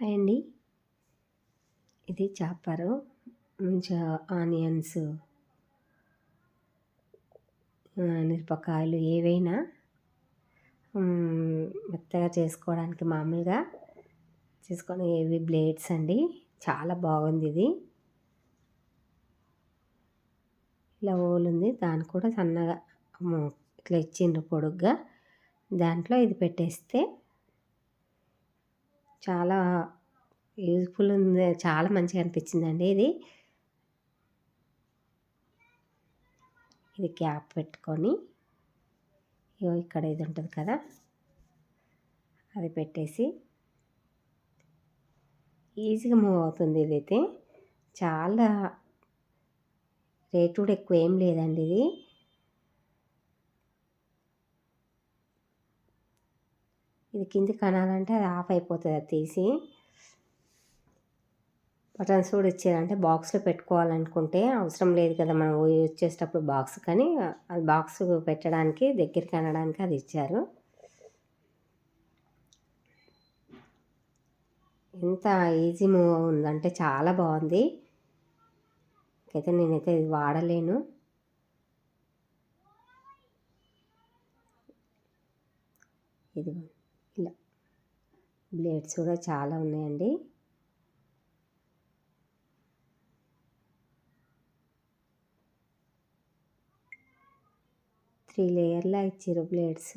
Hi అండి. ఇది చాపరు మంచిగా ఆనియన్స్ మిరపకాయలు ఏవైనా మెత్తగా చేసుకోవడానికి మామూలుగా చేసుకొని ఏవి బ్లేడ్స్ అండి. చాలా బాగుంది ఇది. ఇలా ఓలుంది దాన్ని కూడా సన్నగా ఇట్లా ఇచ్చిండ్రు పొడుగ్గా. దాంట్లో ఇది పెట్టేస్తే చాలా యూజ్ఫుల్ ఉంది. చాలా మంచిగా అనిపించిందండి ఇది. ఇది క్యాప్ పెట్టుకొని ఇగో ఇక్కడ ఇది ఉంటుంది కదా. అది పెట్టేసి ఈజీగా మూవ్ అవుతుంది ఇదైతే. చాలా రేట్ కూడా ఎక్కువ ఏం లేదండి ఇది. ఇది కింది కనాలంటే అది ఆఫ్ అయిపోతుంది అది తీసి. బటన్స్ కూడా ఇచ్చారంటే బాక్స్లో పెట్టుకోవాలనుకుంటే అవసరం లేదు కదా మనం యూజ్ చేసేటప్పుడు బాక్స్ కానీ అది బాక్స్ పెట్టడానికి దగ్గరికి అనడానికి అది ఇచ్చారు. ఎంత ఈజీ మూవ్ ఉందంటే చాలా బాగుంది. అయితే నేనైతే ఇది వాడలేను. ఇది ఇలా. బ్లేడ్స్ కూడా చాలా ఉన్నాయండి. త్రీ లేయర్లా ఇచ్చారు బ్లేడ్స్.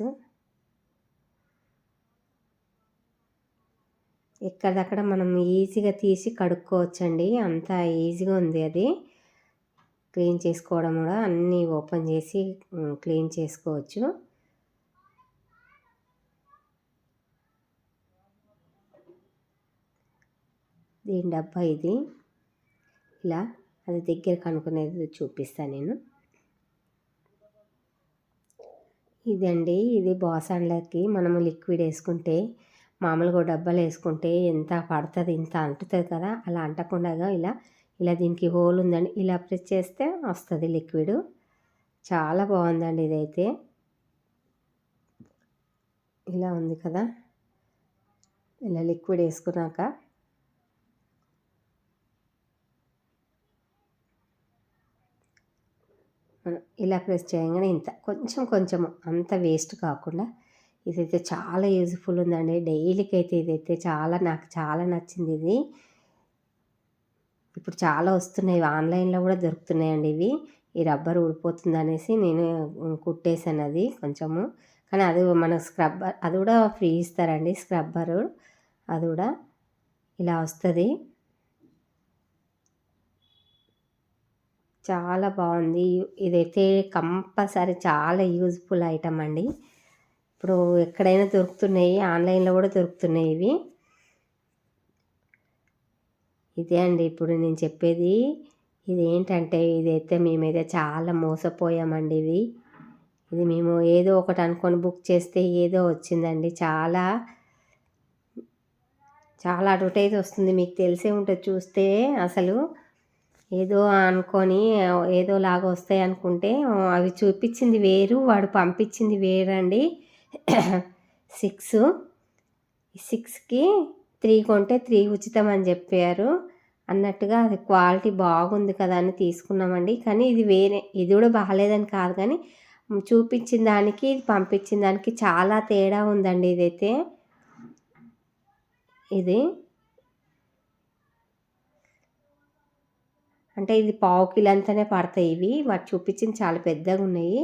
ఎక్కడక్కడ మనం ఈజీగా తీసి కడుక్కోవచ్చండి. అంత ఈజీగా ఉంది అది. క్లీన్ చేసుకోవడం కూడా అన్నీ ఓపెన్ చేసి క్లీన్ చేసుకోవచ్చు. దీని డబ్బా ఇది? ఇలా అది దగ్గర కనుక్కునేది చూపిస్తాను నేను. ఇదండి ఇది బాసన్లకి మనము లిక్విడ్ వేసుకుంటే మామూలుగా డబ్బాలు వేసుకుంటే ఎంత పడుతుంది ఇంత అంటుతుంది కదా? అలా అంటకుండా ఇలా ఇలా దీనికి హోల్ ఉందండి. ఇలా ప్రెస్ చేస్తే వస్తుంది లిక్విడ్. చాలా బాగుందండి ఇదైతే. ఇలా ఉంది కదా? ఇలా లిక్విడ్ వేసుకున్నాక ఇలా ప్రెస్ చేయగానే ఇంత కొంచెం కొంచెం అంత వేస్ట్ కాకుండా ఇదైతే చాలా యూజ్ఫుల్ ఉందండి. డైలీకి అయితే ఇదైతే చాలా నాకు చాలా నచ్చింది ఇది. ఇప్పుడు చాలా వస్తున్నాయి ఆన్లైన్లో కూడా దొరుకుతున్నాయండి ఇవి. ఈ రబ్బర్ ఊడిపోతుంది అనేసి నేను కుట్టేసాను అది కొంచెము. కానీ అది మన స్క్రబ్బర్ అది కూడా ఫ్రీ ఇస్తారండి స్క్రబ్బరు. అది కూడా ఇలా వస్తుంది. చాలా బాగుంది. ఇదైతే కంపల్సరీ చాలా యూజ్ఫుల్ ఐటమ్ అండి. ఇప్పుడు ఎక్కడైనా దొరుకుతున్నాయి ఆన్లైన్లో కూడా దొరుకుతున్నాయి ఇవి. ఇదే అండి ఇప్పుడు నేను చెప్పేది. ఇది ఏంటంటే ఇదైతే మేమైతే చాలా మోసపోయామండి ఇవి. ఇది మేము ఏదో ఒకటి అనుకొని బుక్ చేస్తే ఏదో వచ్చిందండి. చాలా చాలా అడ్వర్టైజ్ వస్తుంది. మీకు తెలిసే ఉంటుంది చూస్తే అసలు. ఏదో అనుకొని ఏదో లాగా వస్తాయి అనుకుంటే అవి చూపించింది వేరు వాడు పంపించింది వేరండి. సిక్స్. సిక్స్కి త్రీ కొంటే త్రీ ఉచితం అని చెప్పారు. అన్నట్టుగా అది క్వాలిటీ బాగుంది కదా అని తీసుకున్నామండి. కానీ ఇది వేరే ఇది కూడా బాగాలేదని కాదు కానీ చూపించిన దానికి పంపించిన దానికి చాలా తేడా ఉందండి ఇదైతే. ఇది. అంటే ఇది పావు కిలో అంతనే పడతాయి ఇవి. వాటి చూపించింది చాలా పెద్దగా ఉన్నాయి.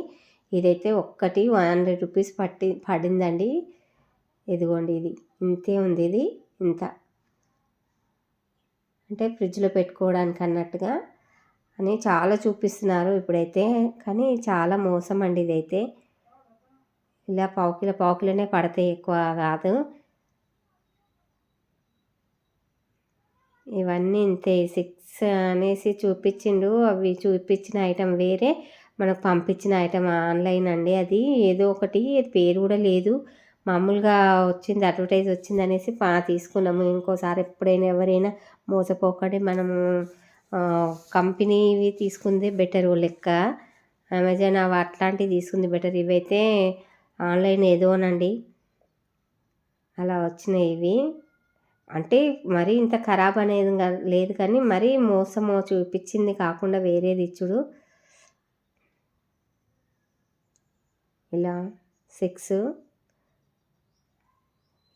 ఇదైతే ఒక్కటి వన్ హండ్రెడ్ రూపీస్ పట్టి పడిందండి. ఇదిగోండి ఇది. ఇంతే ఉంది ఇది. ఇంత. అంటే ఫ్రిడ్జ్లో పెట్టుకోవడానికి అన్నట్టుగా. అని చాలా చూపిస్తున్నారు ఇప్పుడైతే. కానీ చాలా మోసం అండి ఇదైతే. ఇలా పావు కిలో పావు కిలోనే పడతాయి ఎక్కువ కాదు. ఇవన్నీ ఇంతే. సిక్స్ అనేసి చూపించిండు అవి చూపించిన ఐటెం వేరే మనకు పంపించిన ఐటెం ఆన్లైన్ అండి అది. ఏదో ఒకటి పేరు కూడా లేదు. మామూలుగా వచ్చింది అడ్వర్టైజ్ వచ్చింది అనేసి తీసుకున్నాము. ఇంకోసారి ఎప్పుడైనా ఎవరైనా మోసపోకండి. మనము కంపెనీవి తీసుకుంది బెటర్ లెక్క. అమెజాన్ అవి అట్లాంటివి తీసుకుంది బెటర్. ఇవైతే ఆన్లైన్ ఏదోనండి. అలా వచ్చినాయి ఇవి. అంటే మరీ ఇంత ఖరాబ్ అనేది లేదు కానీ మరీ మోసమో చూపించింది కాకుండా వేరేది ఇచ్చుడు. ఇలా సిక్స్.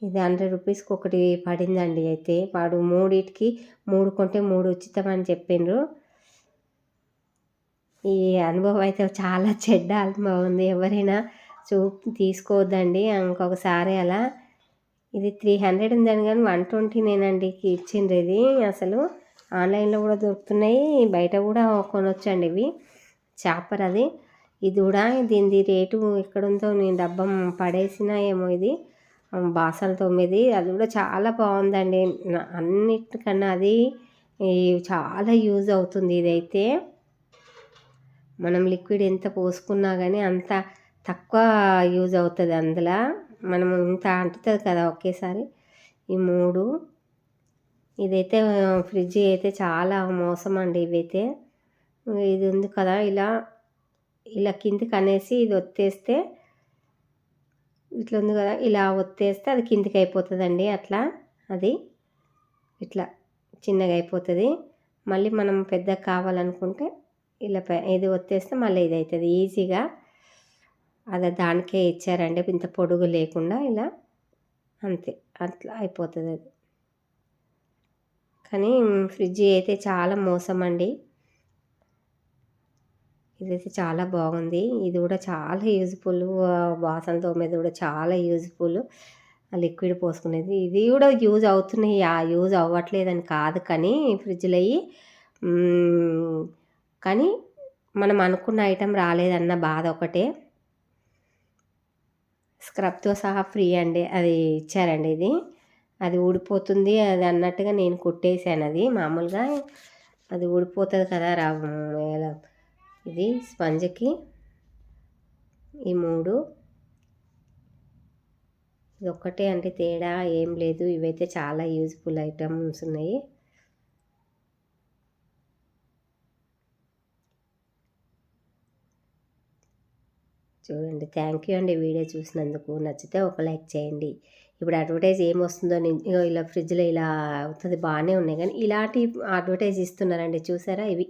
ఇది హండ్రెడ్ రూపీస్కి ఒకటి పడిందండి అయితే. వాడు మూడిటికి మూడు కొంటే మూడు ఉచితం అని చెప్పిండ్రు. ఈ అనుభవం అయితే చాలా చెడ్డ అనుభవం ఉంది. ఎవరైనా చూ తీసుకోవద్దండి. ఇంకొకసారి అలా ఇది త్రీ హండ్రెడ్ ఉందని కానీ వన్ ట్వంటీ నేనండి ఇచ్చిండ్రు ఇది అసలు. ఆన్లైన్లో కూడా దొరుకుతున్నాయి. బయట కూడా కొనొచ్చండి ఇవి. చాపర్ అది. ఇది కూడా దీనిది రేటు ఎక్కడుందో నేను డబ్బం పడేసిన ఏమో ఇది. బాసల తొమ్మిది. అది కూడా చాలా బాగుందండి. అన్నిటికన్నా అది చాలా యూజ్ అవుతుంది ఇదైతే. మనం లిక్విడ్ ఎంత పోసుకున్నా కానీ అంత తక్కువ యూజ్ అవుతుంది అందులో. మనం ఇంత అంటుతుంది కదా ఒకేసారి. ఈ మూడు ఇదైతే ఫ్రిడ్జ్ అయితే చాలా మోసం అండి ఇవైతే. ఇది ఉంది కదా ఇలా ఇలా కిందికి అనేసి ఇది ఒత్తేస్తే ఇట్లా ఉంది కదా ఇలా ఒత్తేస్తే అది కిందికి అయిపోతుందండి అట్లా అది. ఇట్లా చిన్నగా అయిపోతుంది మళ్ళీ మనం పెద్దగా కావాలనుకుంటే ఇలా పె- ఇది ఒత్తేస్తే మళ్ళీ ఇది అవుతుంది ఈజీగా. అది దానికే ఇచ్చారండి. ఇంత పొడుగు లేకుండా ఇలా అంతే. అట్లా అయిపోతుంది అది. కానీ ఫ్రిడ్జ్ అయితే చాలా మోసం అండి ఇదైతే చాలా బాగుంది. ఇది కూడా చాలా యూజ్ఫుల్. వాసన తోమేది కూడా చాలా యూజ్ఫుల్. లిక్విడ్ పోసుకునేది. ఇది కూడా యూజ్ అవుతున్నాయి. ఆ యూజ్ అవ్వట్లేదని కాదు కానీ ఫ్రిడ్జ్లో అయ్యి కానీ మనం అనుకున్న ఐటెం రాలేదన్న బాధ ఒకటే. స్క్రబ్తో సహా ఫ్రీ అండి. అది ఇచ్చారండి ఇది. అది ఊడిపోతుంది అది అన్నట్టుగా నేను కుట్టేశాను అది మామూలుగా. అది ఊడిపోతుంది కదా రా ఇది స్పంజ్కి. ఈ మూడు. ఇది ఒక్కటే అంటే తేడా ఏం లేదు. ఇవైతే చాలా యూజ్ఫుల్ ఐటమ్స్ ఉన్నాయి. చూడండి. థ్యాంక్ యూ అండి వీడియో చూసినందుకు. నచ్చితే ఒక లైక్ చేయండి. ఇప్పుడు అడ్వర్టైజ్ ఏం వస్తుందో నేను ఇలా ఫ్రిడ్జ్లో ఇలా అవుతుంది బాగానే ఉన్నాయి. కానీ ఇలాంటి అడ్వర్టైజ్ ఇస్తున్నారండి. చూసారా ఇవి?